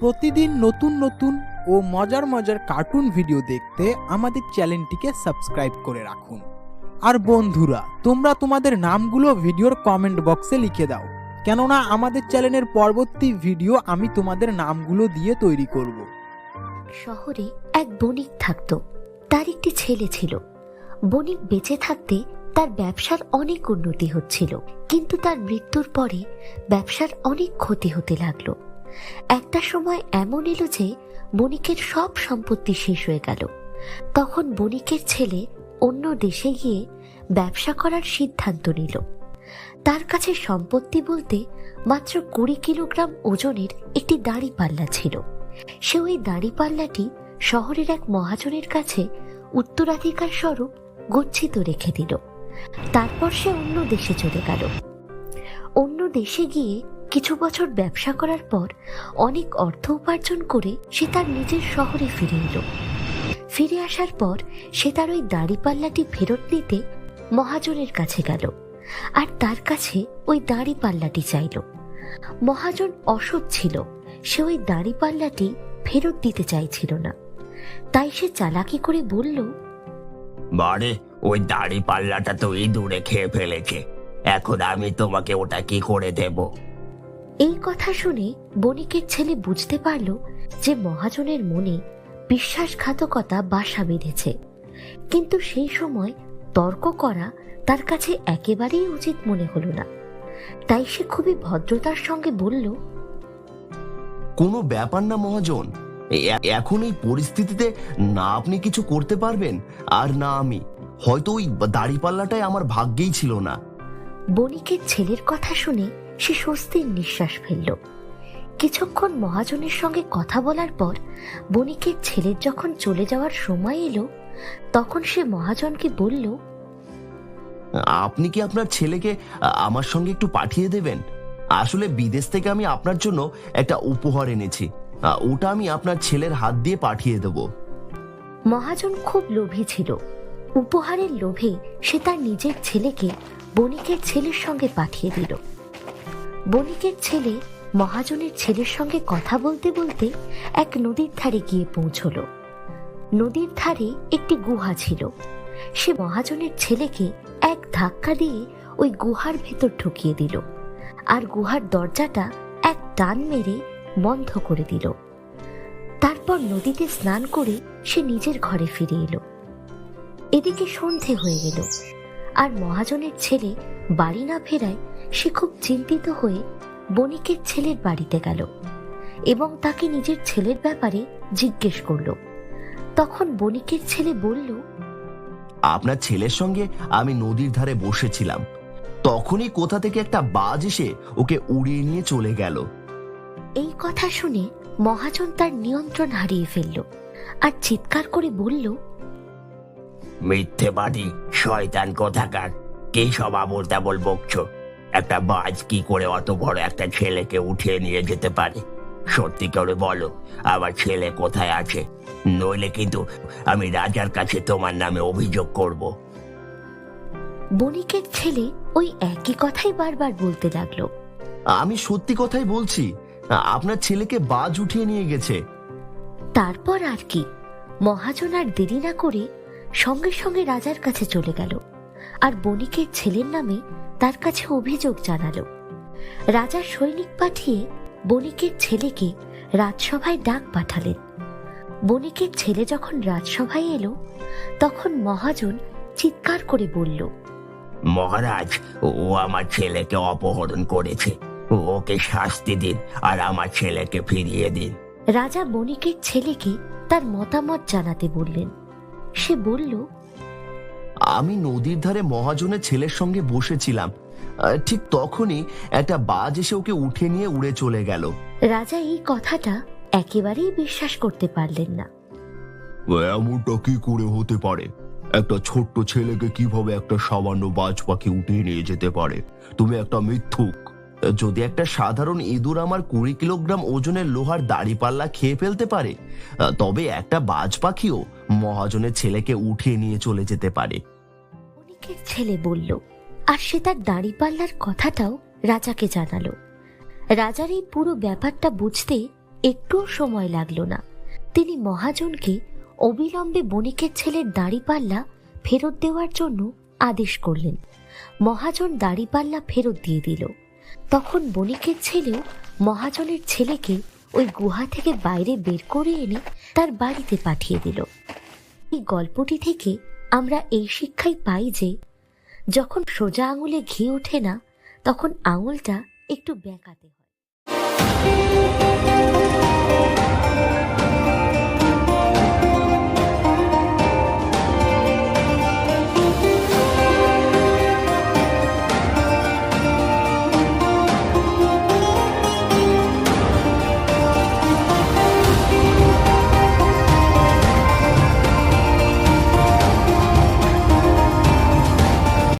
প্রতিদিন নতুন নতুন ও মজার মজার কার্টুন ভিডিও দেখতে আমাদের চ্যানেলটিকে সাবস্ক্রাইব করে রাখুন। আর বন্ধুরা, তোমরা তোমাদের নামগুলো ভিডিওর কমেন্ট বক্সে লিখে দাও। কেননা আমাদের চ্যানেলের পরবর্তী ভিডিও আমি তোমাদের নামগুলো দিয়ে তৈরি করব। শহরে এক বণিক থাকত। তার একটি ছেলে ছিল। বণিক বেঁচে থাকতে তার ব্যবসার অনেক উন্নতি হচ্ছিল। কিন্তু তার মৃত্যুর পরে ব্যবসার অনেক ক্ষতি হতে লাগল। একটা সময় এমন এলো যে বণিকের সব সম্পত্তি শেষ হয়ে গেল। তখন বণিকের ছেলে অন্য দেশে গিয়ে ব্যবসা করার সিদ্ধান্ত নিল। তার কাছে সম্পত্তি বলতে মাত্র কুড়ি কিলোগ্রাম ওজনের একটি দাড়ি পাল্লা ছিল। সে ওই দাড়িপাল্লাটি শহরের এক মহাজনের কাছে উত্তরাধিকার স্বরূপ গচ্ছিত রেখে দিল। তারপর সে অন্য দেশে চলে গেল। অন্য দেশে গিয়ে কিছু বছর ব্যবসা করার পর অনেক অর্থ উপার্জন করে সে তার নিজের শহরে ফিরে এলো। ফিরে আসার পর সে তার ওই দাড়িপাল্লাটি ফেরত নিতে মহাজনের কাছে গেল আর তার কাছে ওই দাড়িপাল্লাটি চাইল। মহাজন অসৎ ছিল, সে ওই দাড়িপাল্লাটি ফেরত দিতে চাইছিল না। তাই সে চালাকি করে বলল বারে ওই দাড়ি পাল্লাটা তো ইঁদুরে খেয়ে ফেলেছে। এখন আমি তোমাকে ওটা কি করে দেব? এই কথা শুনে বণিকের ছেলে বুঝতে পারল যে মহাজনের মনে বিশ্বাসঘাতকতা বাসা বেঁধেছে। কিন্তু সেই সময় তর্ক করা তার কাছে একেবারেই উচিত মনে হলো না। তাই সে খুবই ভদ্রতার সঙ্গে বলল কোনো ব্যাপার না মহাজন এখন এই পরিস্থিতিতে না আপনি কিছু করতে পারবেন আর না আমি। হয়তো ওই দাড়িপাল্লাটাই আমার ভাগ্যেই ছিল না। বণিকের ছেলের কথা শুনে সে স্বস্তির নিঃশ্বাস ফেলল। কিছুক্ষণ মহাজনের সঙ্গে কথা বলার পর বণিকের ছেলের যখন চলে যাওয়ার সময় এলো তখন সে মহাজনকে বলল আপনি কি আপনার ছেলেকে আমার সঙ্গে একটু পাঠিয়ে দেবেন? আসলে বিদেশ থেকে আমি আপনার জন্য একটা উপহার এনেছি। ওটা আমি আপনার ছেলের হাত দিয়ে পাঠিয়ে দেব। মহাজন খুব লোভী ছিল। উপহারের লোভে সে তার নিজের ছেলেকে বণিকের ছেলের সঙ্গে পাঠিয়ে দিল। বণিকের ছেলে, মহাজনের ছেলের সঙ্গে কথা বলতে বলতে এক নদীর ধারে গিয়ে পৌঁছল। নদীর ধারে একটি গুহা ছিল। সে মহাজনের ছেলেকে এক ধাক্কা দিয়ে ওই গুহার ভেতর ঢুকিয়ে দিল আর গুহার দরজাটা এক টান মেরে বন্ধ করে দিল। তারপর নদীতে স্নান করে সে নিজের ঘরে ফিরে এলো। এদিকে সন্ধে হয়ে গেল আর মহাজনের ছেলে বাড়ি না ফেরায় সে খুব চিন্তিত হয়ে বণিকের ছেলের বাড়িতে গেল এবং তাকে নিজের ছেলের ব্যাপারে জিজ্ঞেস করল। তখন বণিকের ছেলে বলল আপনার ছেলের সঙ্গে আমি নদীর ধারে বসেছিলাম। তখনই কোথা থেকে একটা বাজ এসে ওকে উড়িয়ে নিয়ে চলে গেল। এই কথা শুনে মহাজন তার নিয়ন্ত্রণ হারিয়ে ফেলল আর চিৎকার করে বলল মিথ্যে বাড়ি শয়তান কোথাকার? কি সব আবল তাবল বকছ? একটা বাজ কি করে অত বড় একটা ছেলেকে উঠিয়ে নিয়ে যেতে পারে? সত্যি করে বলো আমার ছেলে কোথায় আছে? নইলে কিন্তু আমি রাজার কাছে তোমার নামে অভিযোগ করব। বণিকের ছেলে ওই একই কথাই বারবার বলতে লাগল। আমি সত্যি কথাই বলছি আপনার ছেলেকে বাজ উঠিয়ে নিয়ে গেছে। তারপর আর কি মহাজন আর দেরি না করে সঙ্গে সঙ্গে রাজার কাছে চলে গেল। আর বণিকের ছেলের নামে তার কাছে অভিযোগ জানালো। রাজার সৈনিক পাঠিয়ে বণিকের ছেলেকে রাজসভায় ডাক পাঠালেন। বণিকের ছেলে যখন রাজসভায় এলো তখন মহাজন চিৎকার করে বলল মহারাজ ও আমার ছেলেকে অপহরণ করেছে। ওকে শাস্তি দিন আর আমার ছেলেকে ফিরিয়ে দিন। রাজা বণিকের ছেলেকে তার মতামত জানাতে বললেন। সে বলল আমি নদীর ধারে মহাজনের ছেলের সঙ্গে বসেছিলাম। ঠিক তখনই একটা বাজ এসে ওকে উঠে নিয়ে উড়ে চলে গেল। রাজা এই কথাটা একেবারেই বিশ্বাস করতে পারলেন না। এমনটা কি করে হতে পারে? একটা ছোট্ট ছেলেকে কীভাবে একটা সামান্য বাজ পাখি উঠিয়ে নিয়ে যেতে পারে? তুমি একটা মিথ্যুক। যদি একটা সাধারণ ইঁদুর আমার কুড়ি কিলোগ্রাম ওজনের লোহার দাড়িপাল্লা খেয়ে ফেলতে পারে, তবে একটা বাজ পাখিও মহাজনের ছেলেকে উঠিয়ে নিয়ে চলে যেতে পারে। ছেলে বলল, আর সে তার দাড়িপাল্লার কথাটাও রাজাকে জানালো। রাজার এই পুরো ব্যাপারটা বুঝতে একটুও সময় লাগল না। তিনি মহাজনকে অবিলম্বে বণিকের ছেলের দাড়িপাল্লা ফেরত দেওয়ার জন্য আদেশ করলেন। মহাজন দাড়িপাল্লা ফেরত দিয়ে দিল। তখন বণিকের ছেলেও মহাজনের ছেলেকে ওই গুহা থেকে বাইরে বের করে এনে তার বাড়িতে পাঠিয়ে দিল। এই গল্পটি থেকে আমরা এই শিক্ষাই পাই যে, যখন সোজা আঙুলে ঘি ওঠে না, তখন আঙুলটা একটু বেঁকাতে হয়।